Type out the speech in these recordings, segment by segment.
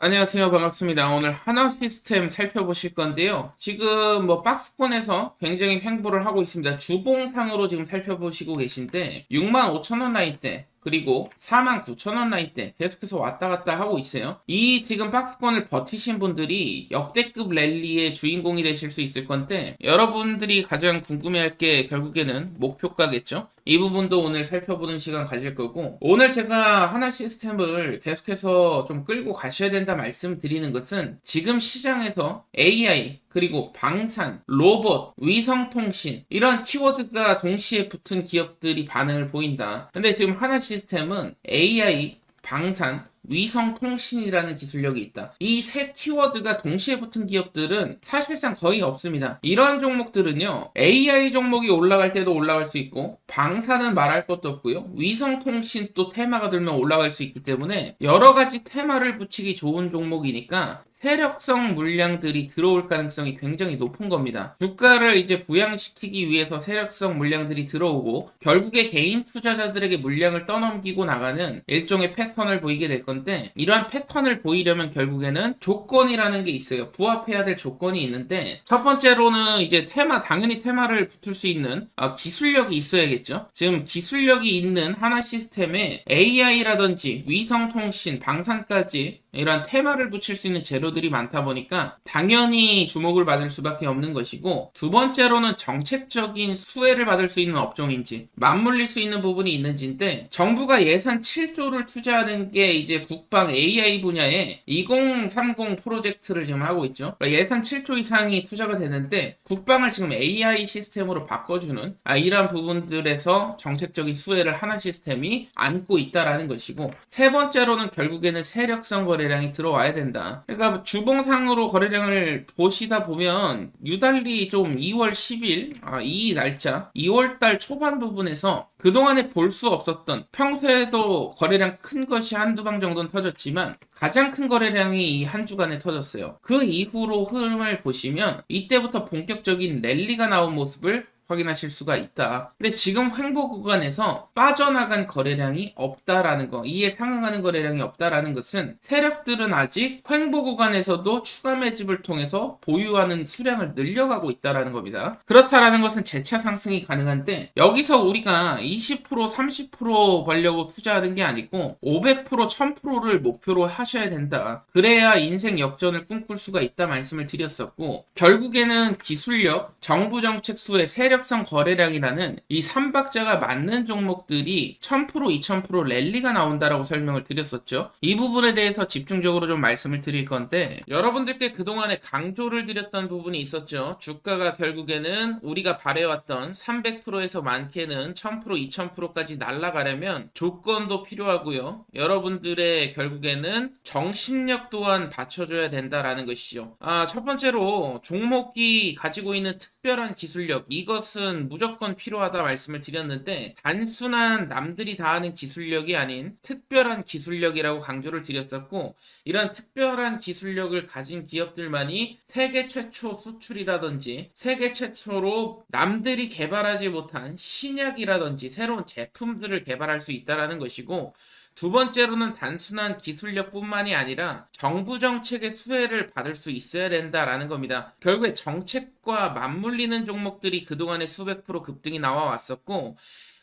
안녕하세요. 반갑습니다. 오늘 하나 시스템 살펴보실 건데요. 지금 뭐 박스권에서 굉장히 횡보를 하고 있습니다. 주봉상으로 지금 살펴보시고 계신데 65,000원 라인대 그리고 49,000원 라인대 계속해서 왔다 갔다 하고 있어요. 이 지금 박스권을 버티신 분들이 역대급 랠리의 주인공이 되실 수 있을 건데 여러분들이 가장 궁금해할 게 결국에는 목표가겠죠. 이 부분도 오늘 살펴보는 시간 가질 거고 오늘 제가 하나 시스템을 계속해서 좀 끌고 가셔야 된다 말씀드리는 것은 지금 시장에서 AI 그리고 방산, 로봇, 위성통신 이런 키워드가 동시에 붙은 기업들이 반응을 보인다. 근데 지금 하나 시스템은 AI, 방산, 위성 통신이라는 기술력이 있다. 이 세 키워드가 동시에 붙은 기업들은 사실상 거의 없습니다. 이러한 종목들은요, AI 종목이 올라갈 때도 올라갈 수 있고, 방사는 말할 것도 없고요, 위성 통신 또 테마가 들면 올라갈 수 있기 때문에 여러 가지 테마를 붙이기 좋은 종목이니까 세력성 물량들이 들어올 가능성이 굉장히 높은 겁니다. 주가를 이제 부양시키기 위해서 세력성 물량들이 들어오고 결국에 개인 투자자들에게 물량을 떠넘기고 나가는 일종의 패턴을 보이게 될 건데 이러한 패턴을 보이려면 결국에는 조건이라는 게 있어요. 부합해야 될 조건이 있는데 첫 번째로는 이제 테마 당연히 테마를 붙을 수 있는 아, 기술력이 있어야겠죠. 지금 기술력이 있는 하나 시스템에 AI라든지 위성통신, 방산까지 이런 테마를 붙일 수 있는 재료들이 많다 보니까 당연히 주목을 받을 수밖에 없는 것이고 두 번째로는 정책적인 수혜를 받을 수 있는 업종인지 맞물릴 수 있는 부분이 있는지인데 정부가 예산 7조를 투자하는 게 이제 국방 AI 분야에 2030 프로젝트를 지금 하고 있죠. 그러니까 예산 7조 이상이 투자가 되는데 국방을 지금 AI 시스템으로 바꿔주는 아, 이러한 부분들에서 정책적인 수혜를 하나 시스템이 안고 있다라는 것이고 세 번째로는 결국에는 세력성 거래 량이 들어와야 된다. 그러니까 주봉상으로 거래량을 보시다 보면 유달리 좀 2월 10일 아, 이 날짜 2월달 초반 부분에서 그동안에 볼 수 없었던 평소에도 거래량 큰 것이 한두 방 정도는 터졌지만 가장 큰 거래량이 이 한 주간에 터졌어요. 그 이후로 흐름을 보시면 이때부터 본격적인 랠리가 나온 모습을 확인하실 수가 있다. 근데 지금 횡보 구간에서 빠져나간 거래량이 없다라는 거, 이에 상응하는 거래량이 없다라는 것은 세력들은 아직 횡보 구간에서도 추가 매집을 통해서 보유하는 수량을 늘려가고 있다라는 겁니다. 그렇다라는 것은 재차 상승이 가능한데 여기서 우리가 20% 30% 벌려고 투자하는 게 아니고 500% 1000%를 목표로 하셔야 된다. 그래야 인생 역전을 꿈꿀 수가 있다 말씀을 드렸었고 결국에는 기술력, 정부 정책 수의 세력 세력성 거래량이라는 이 3박자가 맞는 종목들이 1000% 2000% 랠리가 나온다라고 설명을 드렸었죠. 이 부분에 대해서 집중적으로 좀 말씀을 드릴 건데 여러분들께 그동안에 강조를 드렸던 부분이 있었죠. 주가가 결국에는 우리가 바래왔던 300%에서 많게는 1000% 2000%까지 날아가려면 조건도 필요하고요. 여러분들의 결국에는 정신력 또한 받쳐줘야 된다라는 것이죠. 아, 첫 번째로 종목이 가지고 있는 특별한 기술력 이것 것은 무조건 필요하다 말씀을 드렸는데 단순한 남들이 다 하는 기술력이 아닌 특별한 기술력이라고 강조를 드렸었고 이런 특별한 기술력을 가진 기업들만이 세계 최초 수출이라든지 세계 최초로 남들이 개발하지 못한 신약이라든지 새로운 제품들을 개발할 수 있다라는 것이고 두 번째로는 단순한 기술력뿐만이 아니라 정부 정책의 수혜를 받을 수 있어야 된다라는 겁니다. 결국에 정책과 맞물리는 종목들이 그동안에 수백 프로 급등이 나와 왔었고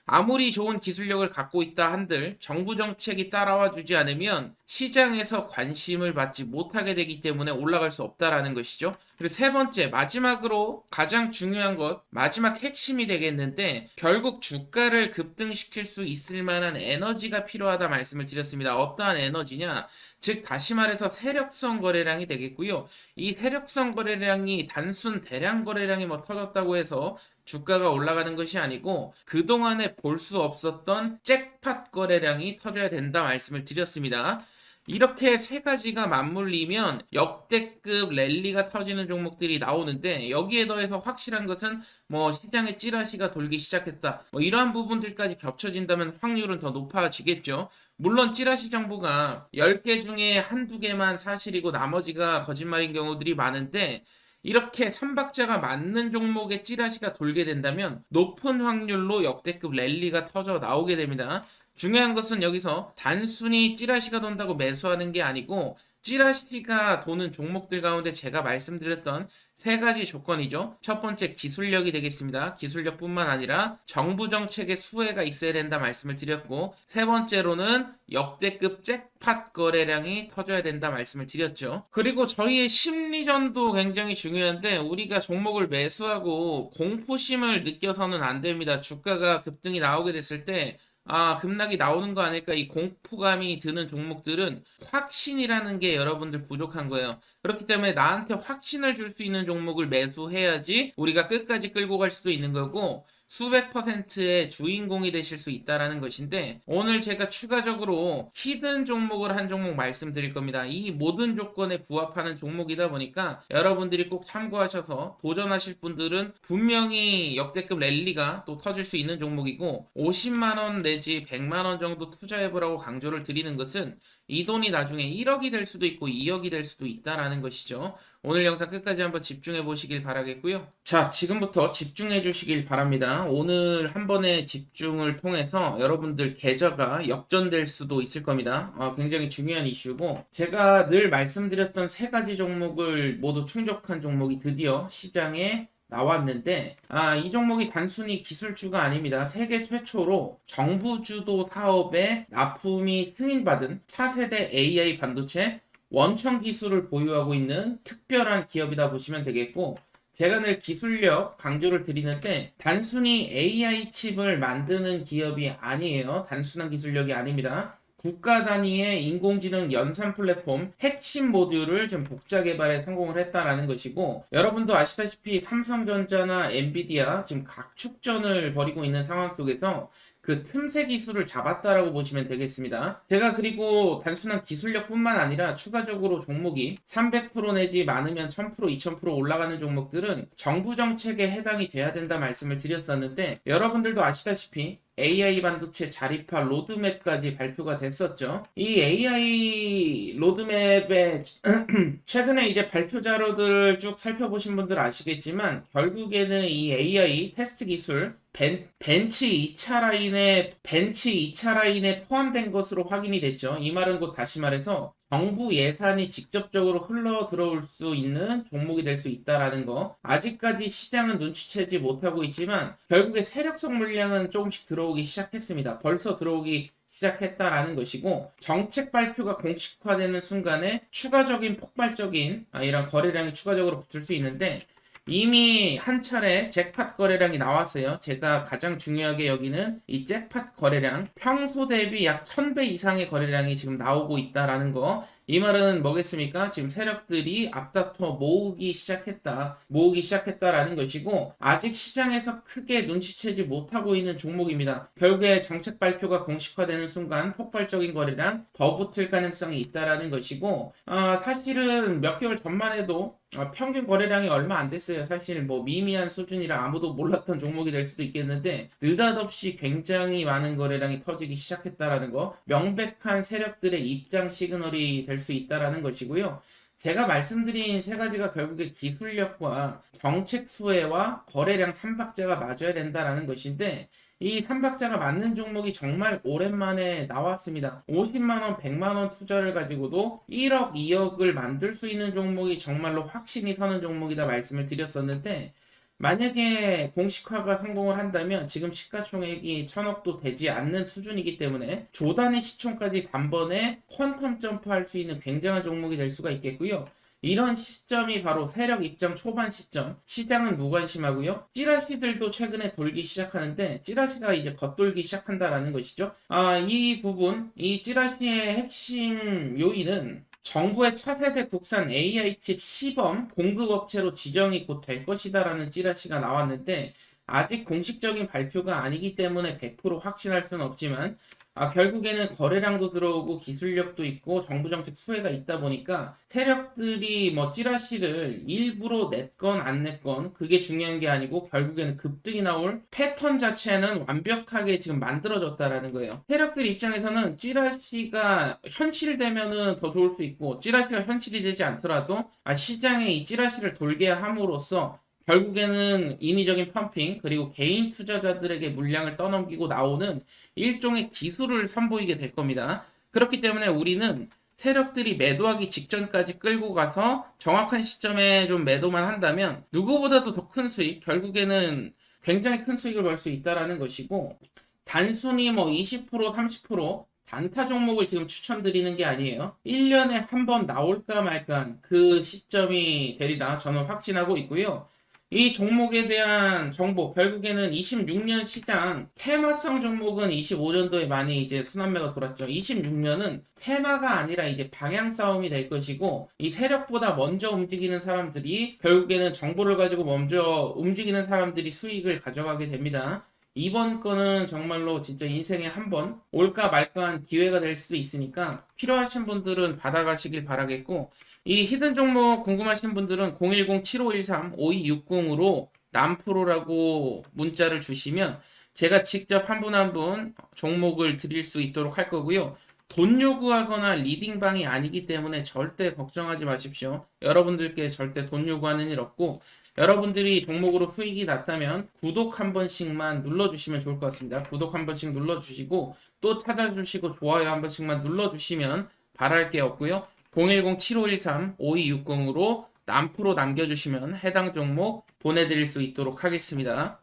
아무리 좋은 기술력을 갖고 있다 한들 정부 정책이 따라와 주지 않으면 시장에서 관심을 받지 못하게 되기 때문에 올라갈 수 없다라는 것이죠. 그리고 세 번째, 마지막으로 가장 중요한 것, 마지막 핵심이 되겠는데 결국 주가를 급등시킬 수 있을 만한 에너지가 필요하다 말씀을 드렸습니다. 어떠한 에너지냐? 즉 다시 말해서 세력성 거래량이 되겠고요. 이 세력성 거래량이 단순 대량 거래량이 뭐 터졌다고 해서 주가가 올라가는 것이 아니고 그동안에 볼 수 없었던 잭팟 거래량이 터져야 된다 말씀을 드렸습니다. 이렇게 세 가지가 맞물리면 역대급 랠리가 터지는 종목들이 나오는데 여기에 더해서 확실한 것은 뭐 시장에 찌라시가 돌기 시작했다. 뭐 이러한 부분들까지 겹쳐진다면 확률은 더 높아지겠죠. 물론 찌라시 정보가 10개 중에 한두 개만 사실이고 나머지가 거짓말인 경우들이 많은데 이렇게 삼박자가 맞는 종목의 찌라시가 돌게 된다면 높은 확률로 역대급 랠리가 터져 나오게 됩니다. 중요한 것은 여기서 단순히 찌라시가 돈다고 매수하는 게 아니고 찌라시가 도는 종목들 가운데 제가 말씀드렸던 세 가지 조건이죠. 첫 번째 기술력이 되겠습니다. 기술력뿐만 아니라 정부 정책의 수혜가 있어야 된다 말씀을 드렸고 세 번째로는 역대급 잭팟 거래량이 터져야 된다 말씀을 드렸죠. 그리고 저희의 심리전도 굉장히 중요한데 우리가 종목을 매수하고 공포심을 느껴서는 안 됩니다. 주가가 급등이 나오게 됐을 때 아, 급락이 나오는 거 아닐까 이 공포감이 드는 종목들은 확신이라는 게 여러분들 부족한 거예요. 그렇기 때문에 나한테 확신을 줄 수 있는 종목을 매수해야지 우리가 끝까지 끌고 갈 수도 있는 거고 수백 퍼센트의 주인공이 되실 수 있다라는 것인데 오늘 제가 추가적으로 히든 종목을 한 종목 말씀드릴 겁니다. 이 모든 조건에 부합하는 종목이다 보니까 여러분들이 꼭 참고하셔서 도전하실 분들은 분명히 역대급 랠리가 또 터질 수 있는 종목이고 50만 원 내지 100만 원 정도 투자해 보라고 강조를 드리는 것은 이 돈이 나중에 1억이 될 수도 있고 2억이 될 수도 있다라는 것이죠. 오늘 영상 끝까지 한번 집중해 보시길 바라겠고요. 자, 지금부터 집중해 주시길 바랍니다. 오늘 한 번의 집중을 통해서 여러분들 계좌가 역전될 수도 있을 겁니다. 어, 굉장히 중요한 이슈고 제가 늘 말씀드렸던 세 가지 종목을 모두 충족한 종목이 드디어 시장에 나왔는데 아, 이 종목이 단순히 기술주가 아닙니다. 세계 최초로 정부 주도 사업에 납품이 승인받은 차세대 AI 반도체 원천 기술을 보유하고 있는 특별한 기업이다 보시면 되겠고 제가 늘 기술력 강조를 드리는데 단순히 AI 칩을 만드는 기업이 아니에요. 단순한 기술력이 아닙니다. 국가 단위의 인공지능 연산 플랫폼 핵심 모듈을 지금 복자 개발에 성공을 했다라는 것이고 여러분도 아시다시피 삼성전자나 엔비디아 지금 각축전을 벌이고 있는 상황 속에서 그 틈새 기술을 잡았다라고 보시면 되겠습니다. 제가 그리고 단순한 기술력뿐만 아니라 추가적으로 종목이 300% 내지 많으면 1000% 2000% 올라가는 종목들은 정부 정책에 해당이 돼야 된다 말씀을 드렸었는데 여러분들도 아시다시피 AI 반도체 자립화 로드맵까지 발표가 됐었죠. 이 AI 로드맵에 최근에 이제 발표 자료들을 쭉 살펴보신 분들 아시겠지만 결국에는 이 AI 테스트 기술 벤, 벤치 2차 라인에 벤치 2차 라인에 포함된 것으로 확인이 됐죠. 이 말은 곧 다시 말해서 정부 예산이 직접적으로 흘러 들어올 수 있는 종목이 될 수 있다라는 거. 아직까지 시장은 눈치채지 못하고 있지만 결국에 세력성 물량은 조금씩 들어오기 시작했습니다. 벌써 들어오기 시작했다라는 것이고 정책 발표가 공식화되는 순간에 추가적인 폭발적인 아, 이런 거래량이 추가적으로 붙을 수 있는데 이미 한 차례 잭팟 거래량이 나왔어요. 제가 가장 중요하게 여기는 이 잭팟 거래량 평소 대비 약 1000배 이상의 거래량이 지금 나오고 있다라는 거. 이 말은 뭐겠습니까? 지금 세력들이 앞다퉈 모으기 시작했다. 모으기 시작했다라는 것이고 아직 시장에서 크게 눈치채지 못하고 있는 종목입니다. 결국에 정책 발표가 공식화되는 순간 폭발적인 거래량 더 붙을 가능성이 있다라는 것이고 아, 사실은 몇 개월 전만 해도 아, 평균 거래량이 얼마 안 됐어요. 사실 뭐 미미한 수준이라 아무도 몰랐던 종목이 될 수도 있겠는데 느닷없이 굉장히 많은 거래량이 터지기 시작했다라는 거 명백한 세력들의 입장 시그널이 될 수 있다라는 것이고요. 제가 말씀드린 세 가지가 결국에 기술력과 정책 수혜와 거래량 삼박자가 맞아야 된다라는 것인데 이 삼박자가 맞는 종목이 정말 오랜만에 나왔습니다. 50만원, 100만원 투자를 가지고도 1억, 2억을 만들 수 있는 종목이 정말로 확신이 서는 종목이다 말씀을 드렸었는데 만약에 공식화가 성공을 한다면 지금 시가총액이 천억도 되지 않는 수준이기 때문에 조단위 시총까지 단번에 퀀텀 점프할 수 있는 굉장한 종목이 될 수가 있겠고요. 이런 시점이 바로 세력 입장 초반 시점. 시장은 무관심하고요. 찌라시들도 최근에 돌기 시작하는데 찌라시가 이제 겉돌기 시작한다라는 것이죠. 아, 이 부분, 이 찌라시의 핵심 요인은 정부의 차세대 국산 AI 칩 시범 공급 업체로 지정이 곧 될 것이다라는 찌라시가 나왔는데 아직 공식적인 발표가 아니기 때문에 100% 확신할 수는 없지만 아, 결국에는 거래량도 들어오고 기술력도 있고 정부 정책 수혜가 있다 보니까 세력들이 뭐 찌라시를 일부러 냈건 안 냈건 그게 중요한 게 아니고 결국에는 급등이 나올 패턴 자체는 완벽하게 지금 만들어졌다라는 거예요. 세력들 입장에서는 찌라시가 현실되면은 더 좋을 수 있고 찌라시가 현실이 되지 않더라도 아, 시장에 이 찌라시를 돌게 함으로써 결국에는 인위적인 펌핑 그리고 개인 투자자들에게 물량을 떠넘기고 나오는 일종의 기술을 선보이게 될 겁니다. 그렇기 때문에 우리는 세력들이 매도하기 직전까지 끌고 가서 정확한 시점에 좀 매도만 한다면 누구보다도 더 큰 수익, 결국에는 굉장히 큰 수익을 벌 수 있다라는 것이고 단순히 뭐 20%, 30% 단타 종목을 지금 추천드리는 게 아니에요. 1년에 한 번 나올까 말까 그 시점이 되리라 저는 확신하고 있고요. 이 종목에 대한 정보 결국에는 26년 시장 테마성 종목은 25년도에 많이 이제 순환매가 돌았죠. 26년은 테마가 아니라 이제 방향 싸움이 될 것이고 이 세력보다 먼저 움직이는 사람들이 결국에는 정보를 가지고 먼저 움직이는 사람들이 수익을 가져가게 됩니다. 이번 거는 정말로 진짜 인생에 한 번 올까 말까한 기회가 될 수도 있으니까 필요하신 분들은 받아가시길 바라겠고 이 히든 종목 궁금하신 분들은 010-7513-5260으로 남프로라고 문자를 주시면 제가 직접 한 분 한분 종목을 드릴 수 있도록 할 거고요. 돈 요구하거나 리딩방이 아니기 때문에 절대 걱정하지 마십시오. 여러분들께 절대 돈 요구하는 일 없고 여러분들이 종목으로 수익이 났다면 구독 한 번씩만 눌러주시면 좋을 것 같습니다. 구독 한 번씩 눌러주시고 또 찾아주시고 좋아요 한 번씩만 눌러주시면 바랄 게 없고요. 010-7513-5260으로 남프로 남겨주시면 해당 종목 보내드릴 수 있도록 하겠습니다.